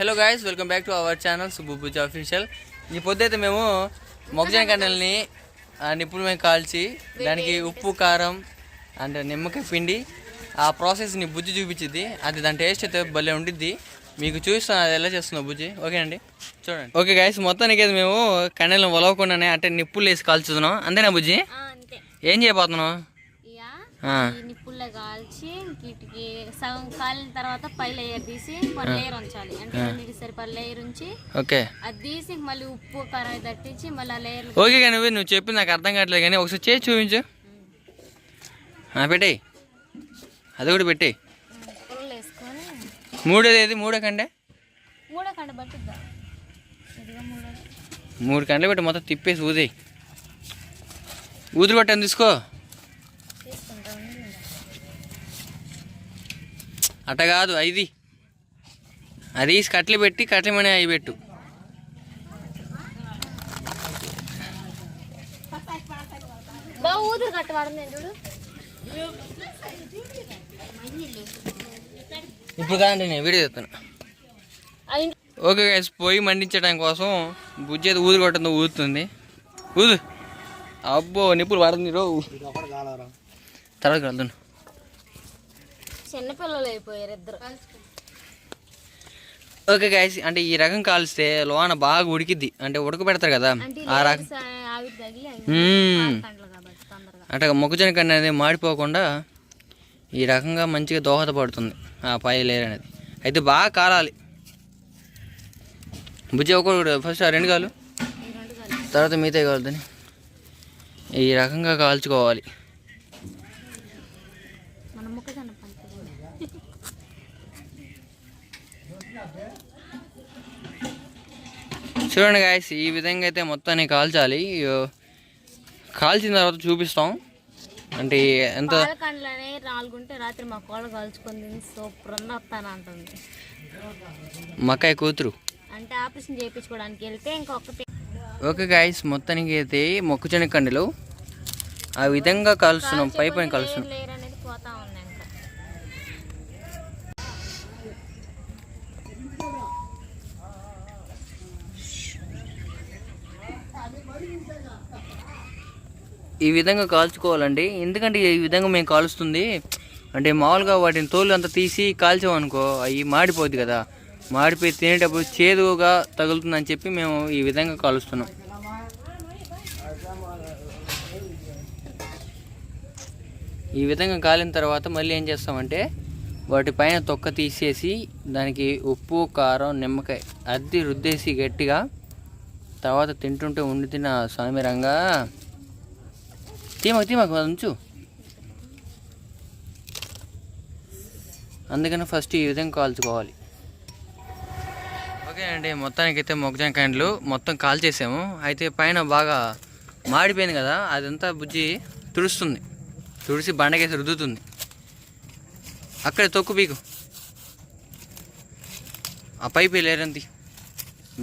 Hello guys welcome back to our channel సుబ్బుబుజ్ official ఈ పొద్దుైతే మేము మొక్కజొన్న కండల్ని ఆ నిప్పుల మీద కాల్చి దానికి ఉప్పు కారం అండ్ నిమ్మకాయ పిండి ఆ ప్రాసెస్ని బుజ్జి చూపించింది అది దాని టేస్ట్ అయితే భలే ఉండిద్ది. మీకు చూపిస్తాను అది ఎలా చేస్తున్నావు బుజ్జి? ఓకే అండి చూడండి. ఓకే గాయస్ మొత్తానికి అయితే మేము కండలను ఒలవకుండానే అంటే నిప్పులు వేసి కాల్చుతున్నాం. అంతేనా బుజ్జి? ఆ, అంతే. ఏం చేయబోతున్నావు? నిప్పుల్లో కాల్చి వీటికి సగం కాలిన తర్వాత పై లేయర్ తీసి పర్ లేయర్ ఉంచాలి. అంటే రెండింటి సరిపడ లేయర్ ఉంచి ఓకే. అది తీసి మళ్ళీ ఉప్పు కారం తట్టించి మళ్ళీ ఆ లేయర్ ఓకే కానీ నువ్వు నువ్వు చెప్పింది నాకు అర్థం కావట్లేదు కానీ ఒకసారి చేసి చూపించు. ఆ, పెట్టేయ్. అది కూడా పెట్టేయ్. మూడోది ఏది? మూడో కండే? మూడో కండ పట్టుద్దా? మూడు. కండ్లు పెట్టి మొత్తం తిప్పేసి ఊదేయి. ఊదురు పట్టని తీసుకో తీసుకుంటా ఉంది అట్ట కాదు ఐది. అది తీసి కట్లు పెట్టి కట్లమని అవి పెట్టు. ఇప్పుడు కాదండి నేను వీడియో చెప్తాను ఆ ఇంటి ఓకే గైస్ పొయ్యి మండించడం కోసం బుజ్జి అయితే ఊదు కొట్టంతో ఊదుతుంది. ఊదు. అబ్బో నిప్పులు పడుతుంది రో. తర్వాత కలుద్దాను చిన్నపిల్లలు అయిపోయారు ఇద్దరు. ఓకే గైస్ అంటే ఈ రకం కాల్స్తే లోన బాగా ఉడికిద్ది. అంటే ఉడకబెడతారు కదా. అంటే ఆ రకం అంటే మొక్కజొన్న కన్ను అనేది మాడిపోకుండా ఈ రకంగా మంచిగా దోహదపడుతుంది ఆ పై లేయర్ అనేది. అయితే బాగా కాలాలి. బుజ్జి ఒకటి ఫస్ట్ ఆ రెండు కాలు. తర్వాత మిగతా కాలుదని ఈ రకంగా కాల్చుకోవాలి మన మొక్కజొన్న పంట చూడండి గాయస్ ఈ విధంగా అయితే మొత్తాన్ని కాల్చాలి. కాల్చిన తర్వాత చూపిస్తాం. అంటే ఎంత పాలకండ్లనే నాలుగుంటే రాత్రి మా కోళ్ళ కాల్చుకొని తిని సూపర్ అంటుంది. మక్కాయ కూతురు. అంటే ఆపరేషన్ చేయించుకోవడానికి వెళ్తే ఇంకొకటి ఓకే గాయస్ మొత్తానికి అయితే మొక్కజొన్న కండిలో. ఆ విధంగా కలుస్తున్నాం పై పైన కలుస్తున్నాం లేయర్ అనేది పోతా ఉంది ఇంకా ఈ విధంగా కాల్చుకోవాలండి. ఎందుకంటే ఈ విధంగా మేము కాలుస్తుంది. అంటే మామూలుగా వాటిని తోలు అంతా తీసి కాల్చామనుకో అవి మాడిపోద్ది కదా. మాడిపోయి తినేటప్పుడు చేదుగా తగులుతుందని చెప్పి మేము ఈ విధంగా కాలుస్తున్నాం. ఈ విధంగా కాలిన తర్వాత మళ్ళీ ఏం చేస్తామంటే వాటి పైన తొక్క తీసేసి దానికి ఉప్పు కారం నిమ్మకాయ అద్ది రుద్దేసి గట్టిగా తర్వాత తింటుంటే ఉండి తిన్న స్వామి రంగా తీమకు తీమకు అది ఉంచు. అందుకని ఫస్ట్ ఈ విధంగా కాల్చుకోవాలి. ఓకే అండి మొత్తానికైతే మొక్కజొన్న కాయలు మొత్తం కాల్చేసాము అయితే పైన బాగా మాడిపోయింది కదా అదంతా బుజ్జి తుడుస్తుంది. తుడిసి బండకేసి రుద్దుతుంది. అక్కడ తొక్కు పీకు. ఆ పైపు లేరంతి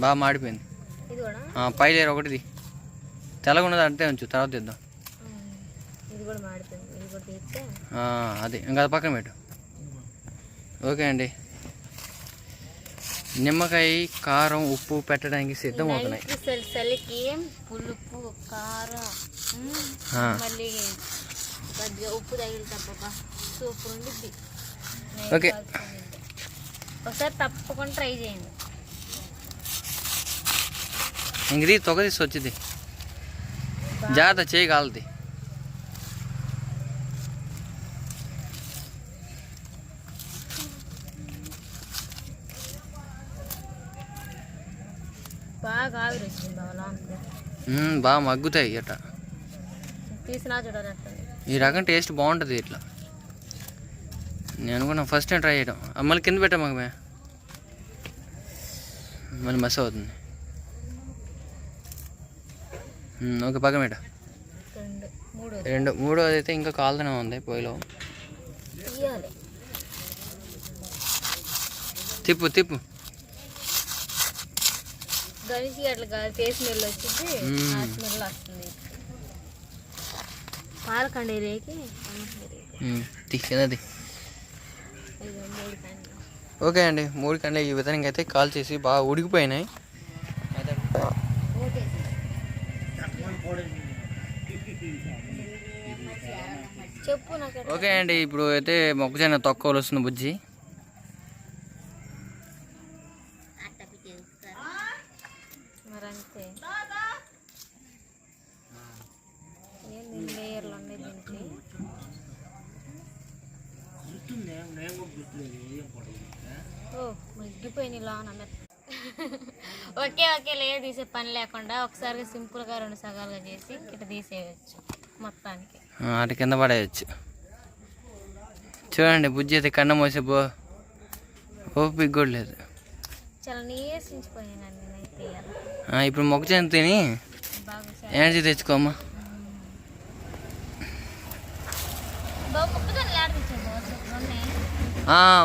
బాగా మాడిపోయింది. ఇది కూడా ఆ పై లేరు ఒకటిది. తెల్లగున్నది అంటే ఉంచు తర్వాత తెద్దాం. ఉమ్, ఇది కూడా మాడిపోయింది. ఇది కూడా తీస్తే ఆ, అదే. ఇంకా అది పక్కన పెట్టు. ఓకే అండి. నిమ్మకాయ కారం ఉప్పు పెట్టడానికి సిద్ధం అవుతున్నాయి సెల్కి పులుపు కారం మళ్ళీ కొద్దిగా ఉప్పు సూపర్ ఉండిద్ది. ఓకే. ఒకసారి తప్పకుండా ట్రై చేయండి. ఇంక తీసి వచ్చింది. జాగ్రత్త చేయి బాగా ఆవిరి వచ్చింది బాగా మగ్గుతాయి అట. తీసినా చూడాలంటుంది ఈ రకం టేస్ట్ బాగుంటుంది ఇట్లా. నేను అనుకున్నా ఫస్ట్ టైం ట్రై చేయడం. మళ్ళీ కింద పెట్టా మాకు మే మళ్ళీ మస్ అవుతుంది. ఓకే పక్కన పెట్ట. రెండు మూడు రెండు మూడోది అయితే ఇంకా కాలుతూనే ఉంది పొయ్యిలో. తిప్పు తిప్పు. గణిషి అట్లా గాలి చేసి స్మెల్ వచ్చింది. ఆ స్మెల్ వస్తుంది. పాలకండ రేకి ఓకే అండి మూడు కండ్లు ఈ విధంగా అయితే కాల్ చేసి బాగా ఉడికిపోయినాయి. ఓకే. అండి ఇప్పుడు అయితే మొక్కజొన్న తొక్క వస్తుంది బుజ్జి మరి అంతే ఏంది లేయర్లు ఉన్నాయి దీనికి ఓ మగ్గిపోయింది లోన మెత్త. ఓకే లేయర్ తీసే పని లేకుండా ఒకసారి సింపుల్గా రెండు సగాలుగా చేసి ఇట్లా తీసేయచ్చు మొత్తానికి. అటు కింద పడేయచ్చు. చూడండి బుజ్జి అయితే కన్న మోసే బో ఓపిక కూడా లేదు. చాలా. ఆ, ఇప్పుడు మొక్కజొన్న తిని ఎనర్జీ తెచ్చుకోమ్మా.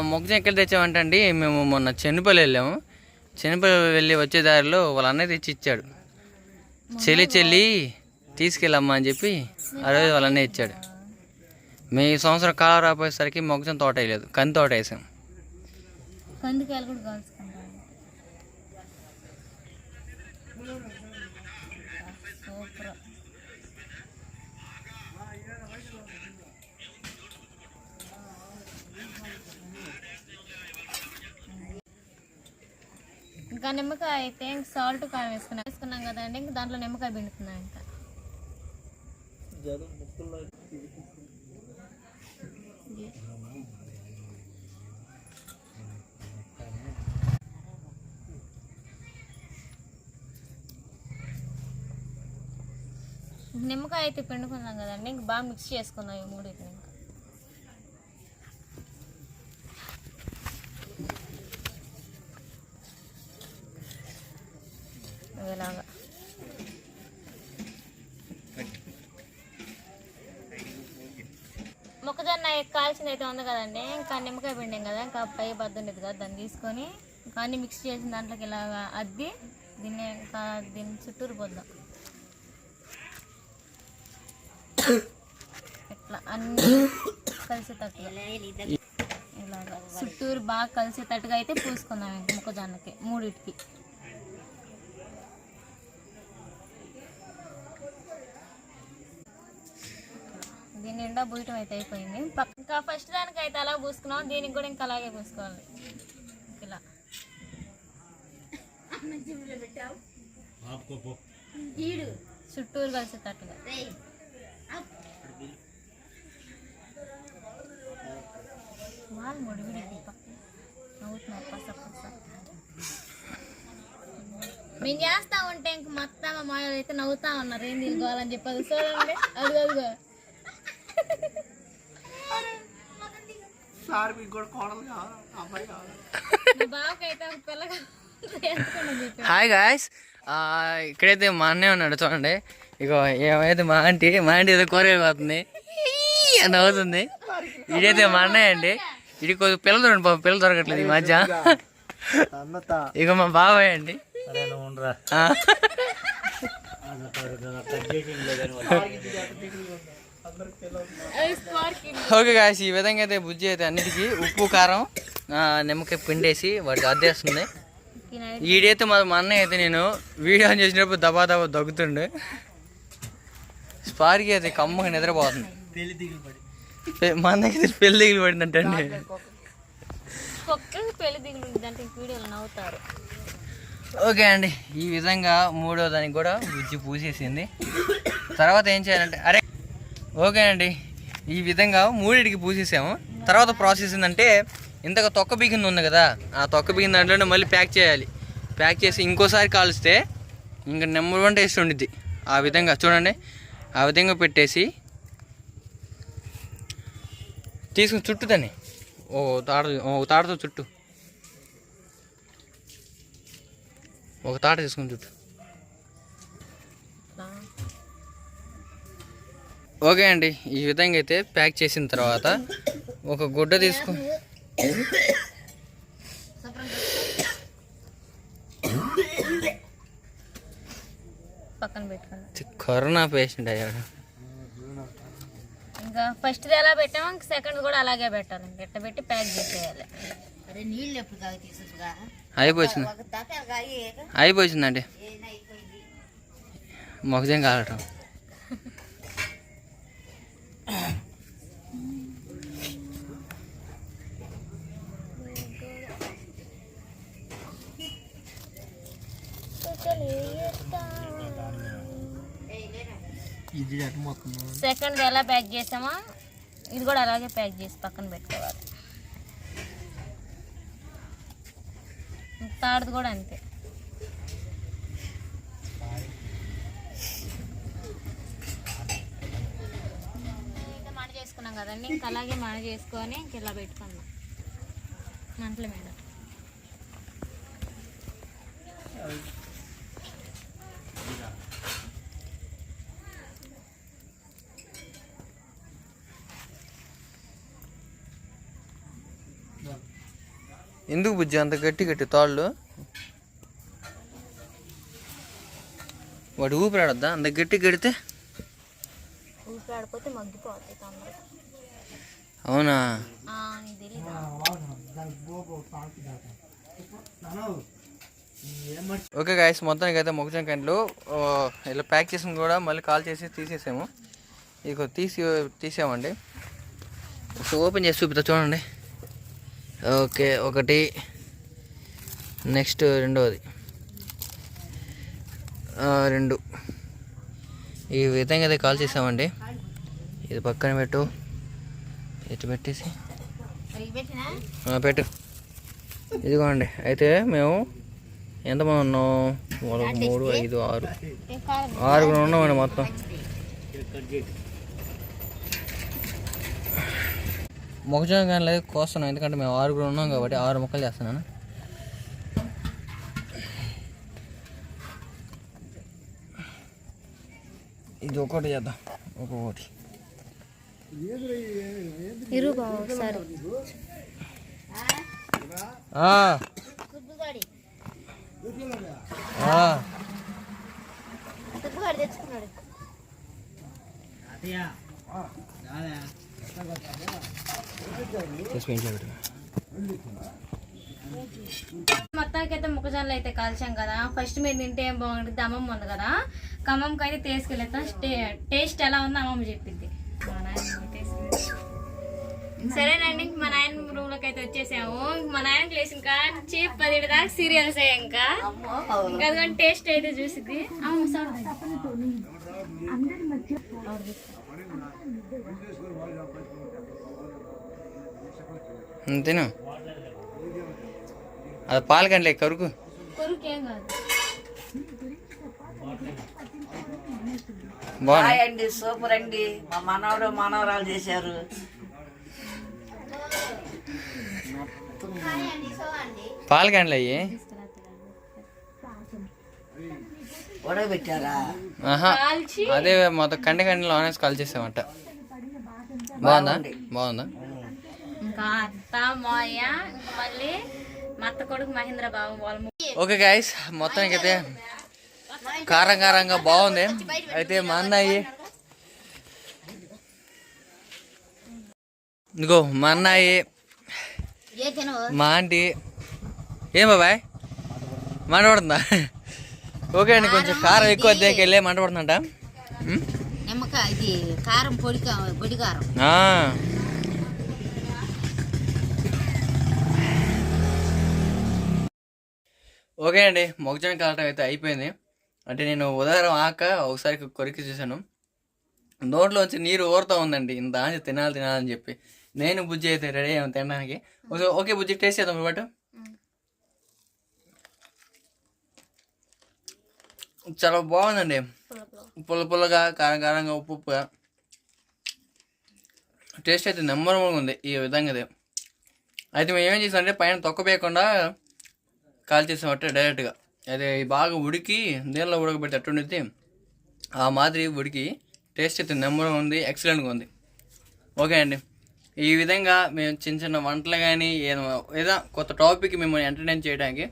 మొక్కజొన్న ఎక్కడ తెచ్చామంటే అండి మేము మొన్న చెన్నుపల్లి వెళ్ళాము. చనిపోయి వెళ్ళి వచ్చే దారిలో వాళ్ళ అన్నయ్య తెచ్చి ఇచ్చాడు. చెల్లి చెల్లి తీసుకెళ్ళమ్మా అని చెప్పి ఆ రోజు వాళ్ళ అన్నయ్య ఇచ్చాడు. మేము ఈ సంవత్సరం కాలం రాపోయేసరికి మొక్కజొన్న తోట వేయలేదు. కంది తోట వేసాం. ఇంకా నిమ్మకాయ అయితే ఇంక సాల్ట్ కారం వేసుకున్నాం. వేసుకున్నాం కదండి ఇంక దాంట్లో నిమ్మకాయ పిండుతున్నాం ఇంకా. నిమ్మకాయ అయితే పిండుకున్నాం కదండి ఇంక బాగా మిక్స్ చేసుకుందాం ఈ మూడింటిని ఇంకా. ఇలాగా మొక్కజొన్న కాల్చింది అయితే ఉంది కదండి ఇంకా నిమ్మకాయ పిండాం కదా ఇంకా పై బద్ద ఉండేది కదా దాన్ని తీసుకొని ఇంకా అన్ని మిక్స్ చేసిన దాంట్లోకి ఇలాగా అద్ది దీన్ని ఇంకా దీన్ని చుట్టూరు పోద్దాం. ఇట్లా అన్ని కలిసేటట్టుగా. ఇలాగా చుట్టూరు బాగా కలిసేటట్టుగా అయితే పూసుకుందాం ఇంకా మొక్కజొన్నకి మూడింటికి. దీని నిండా బూయటం అయితే అయిపోయింది. పక్క- ఇంకా ఫస్ట్ దానికి అయితే అలా పూసుకున్నాం. దీనికి కూడా ఇంకా అలాగే పూసుకోవాలి. ఇలా. చుట్టూరు కలిసేటట్టుగా. వాళ్ళు ముడివిడి నవ్వుతున్నారు పస పస. మేము చేస్తా ఉంటే ఇంక మొత్తం మా మాయలు అయితే నవ్వుతా ఉన్నారు. ఏం తీసుకోవాలని చెప్పి అది చూడండి. అదిగో అదిగో. హాయ్ గాయస్ ఇక్కడైతే మా అన్నయ్య ఉన్నాడు చూడండి. ఇగో ఏమైతే మా ఆంటీ మా ఆంటీ ఏదో కూరగాయ పోతుంది అని అవుతుంది. ఇదైతే మా అన్నయ్య అండి. ఇది కొద్దిగా పిల్లలు దొరకండి పాపం పిల్లలు దొరకట్లేదు ఈ మధ్య. ఇక మా బాబాయ్ అండి. ఆ. ఓకే గాయస్ ఈ విధంగా అయితే బుజ్జి అయితే అన్నిటికీ ఉప్పు కారం నిమ్మకాయ పిండేసి వాటి అద్దేస్తుంది. ఈడైతే మా అన్నయ్య అయితే నేను వీడియో ఆన్ చేసినప్పుడు దబా దబా దగ్గుతుండే స్పార్కి అయితే కమ్మగా నిద్రపోతుంది. మా అన్నయ్య అయితే పెళ్ళి దిగులు నవ్వుతారు. ఓకే అండి ఈ విధంగా మూడో దానికి కూడా బుజ్జి పూసేసింది. తర్వాత ఏం చేయాలంటే అరే ఓకే అండి ఈ విధంగా మూడిటికి పూసేసాము. తర్వాత ప్రాసెస్ ఏంటంటే ఇంతగా తొక్క బిగింది ఉంది కదా ఆ తొక్క బిగిన దాంట్లోనే మళ్ళీ ప్యాక్ చేయాలి. ప్యాక్ చేసి ఇంకోసారి కాలుస్తే ఇంకా నెంబర్ వన్ టేస్ట్ ఉండిద్ది. ఆ విధంగా చూడండి. ఆ విధంగా పెట్టేసి తీసుకుని చుట్టూ దాన్ని. ఓ తాడ ఓ తాడతో చుట్టూ. ఒక తాట తీసుకుని చుట్టూ. ఓకే అండి. ఈ విధంగా అయితే ప్యాక్ చేసిన తర్వాత ఒక గుడ్డ తీసుకు పక్కన కరోనా పేషెంట్ అయ్యాడు. ఇంకా ఫస్ట్ ఎలా పెట్టామో ఇంక సెకండ్ కూడా అలాగే పెట్టాలి ఎట్ట పెట్టి ప్యాక్ చేసేయాలి. అరే నీళ్ళు ఎప్పుడు కాదు తీసుకురా అయిపోయింది. అయిపోయిందండి. మొగజం కాలటం. సెకండ్ ఎలా ప్యాక్ చేసామా ఇది కూడా అలాగే ప్యాక్ చేసి పక్కన పెట్టుకోవాలి. థర్డ్ కూడా అంతే ఇంకా మణ చేసుకున్నాం కదండి. ఇంకా అలాగే మణ చేసుకొని ఇంక ఇలా పెట్టుకుందాం. మంటల మీద. ఎందుకు బుజ్జి అంత గట్టి గట్టి తాళ్ళు? వాడు ఊపిరాడద్దా? అంత గట్టి గడితే? ఊపిరాడిపోతే మగ్గిపోతాయి తొందరగా. అవునా? ఓకే గాయస్ మొత్తానికి అయితే మొగజం కండ్లు ఇలా ప్యాక్ చేసిన కూడా మళ్ళీ కాల్ చేసి తీసేసాము. ఇక తీసి తీసామండి. సో ఓపెన్ చేసి చూపిస్తా చూడండి. ఓకే ఒకటి నెక్స్ట్ రెండవది ఆ, రెండు. ఈ విధంగా అయితే కాల్ చేసామండి. ఇది పక్కన పెట్టు. ఇటు పెట్టేసి? పెట్టు. ఇదిగోండి అయితే మేము ఎంతమంది ఉన్నాం? ఒక మూడు ఐదు ఆరు. ఆరుగురు ఉన్నామండి మొత్తం. మొక్కజొన్న కానీ లేదు కోస్తున్నాం ఎందుకంటే మేము ఆరుగురు ఉన్నాం కాబట్టి ఆరు మొక్కలు చేస్తున్నాను. ఇది ఒకటి చేద్దాం ఒక్కొక్కటి ఇరు బావ ఒకసారి తెచ్చుకున్నాడు. మొత్తానికి అయితే మొక్కజొన్నలు అయితే కాల్చాం కదా. ఫస్ట్ మీరు తింటే ఏం బాగుంటుంది? అమ్మమ్మ ఉంది కదా. ఖమ్మంకి అయితే తీసుకెళ్తాం టేస్ట్ ఎలా ఉందో అమ్మమ్మ తీసుకెళ్ళి సరేనండి ఇంక మా నాయన రూమ్లోకి అయితే వచ్చేసాము. ఇంక మా నాయనకి లేచిన కాంచి పదిహేడు దాకా సీరియల్స్ ఇంకా. ఇంకా టేస్ట్ అయితే చూసిద్ది. అమ్మ సార్ ఉమ్, తిను. అది పాలకండి కరుకు. కొరుకేం కాదు. హాయ్ అండి సూపర్ అండి. మా మనవడు మనవరాలు చేశారు. పాలకండి అయ్యి. ఉడకబెట్టారా? అదే మొత్తం కండి కండిలో ఆనేసి కాల్ చేసామంట బాగుందా. బాగుందా? ఇంకా అత్త మాయ మళ్ళీ మా అత్త కొడుకు మహేంద్ర బాబు ఓకే గాయస్ మొత్తానికి అయితే కారం కారంగా బాగుంది. అయితే మా అన్నయ్య ఇదిగో మా అన్నయ్య మా ఆంటీ. ఏం బాబాయ్? మంట పడుతుందా ఓకే అండి కొంచెం కారం ఎక్కువ దేనికి వెళ్ళి మంట పడుతుందంట కారం పొడి పొడి కారం. ఓకే అండి మొగజొన్న కాలటం అయితే అయిపోయింది. అంటే నేను ఉదయం ఆక ఒకసారి కొరికి చూశాను. నోట్లోంచి నీరు ఊరుతూ ఉందండి. ఇంత అని తినాలి తినాలని చెప్పి. నేను బుజ్జి అయితే రెడీ అయ్యాను తినడానికి. ఓకే బుజ్జి టేస్ట్ చేద్దాం పాటు. చాలా బాగుందండి. పుల్ల పుల్లగా కారం కారంగా ఉప్పు ఉప్పుగా. టేస్ట్ అయితే నెంబర్ వన్ ఉంది ఈ విధంగా అయితే మేము ఏం చేసామంటే పైన తొక్కవేయకుండా కాల్ చేసామంటే డైరెక్ట్గా. అది బాగా ఉడికి నీళ్ళలో ఉడకబెట్టి అట్టుండిద్ది ఆ మాదిరి ఉడికి టేస్ట్ అయితే నెంబర్ ఉంది ఎక్సలెంట్గా ఉంది. ఓకే అండి. ఈ విధంగా మేము చిన్న చిన్న వంటలు కానీ ఏదో ఏదో కొత్త టాపిక్ మిమ్మల్ని ఎంటర్టైన్ చేయడానికి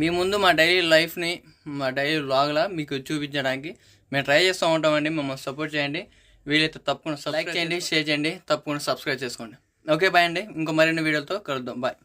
మీ ముందు మా డైలీ లైఫ్ని మా డైలీ వ్లాగ్లా మీకు చూపించడానికి మేము ట్రై చేస్తూ ఉంటామండి. మమ్మల్ని సపోర్ట్ చేయండి. వీలైతే తప్పకుండా లైక్ చేయండి షేర్ చేయండి తప్పకుండా సబ్స్క్రైబ్ చేసుకోండి. ఓకే బాయ్ అండి. ఇంకో మరిన్ని వీడియోలతో కలుద్దాం. బాయ్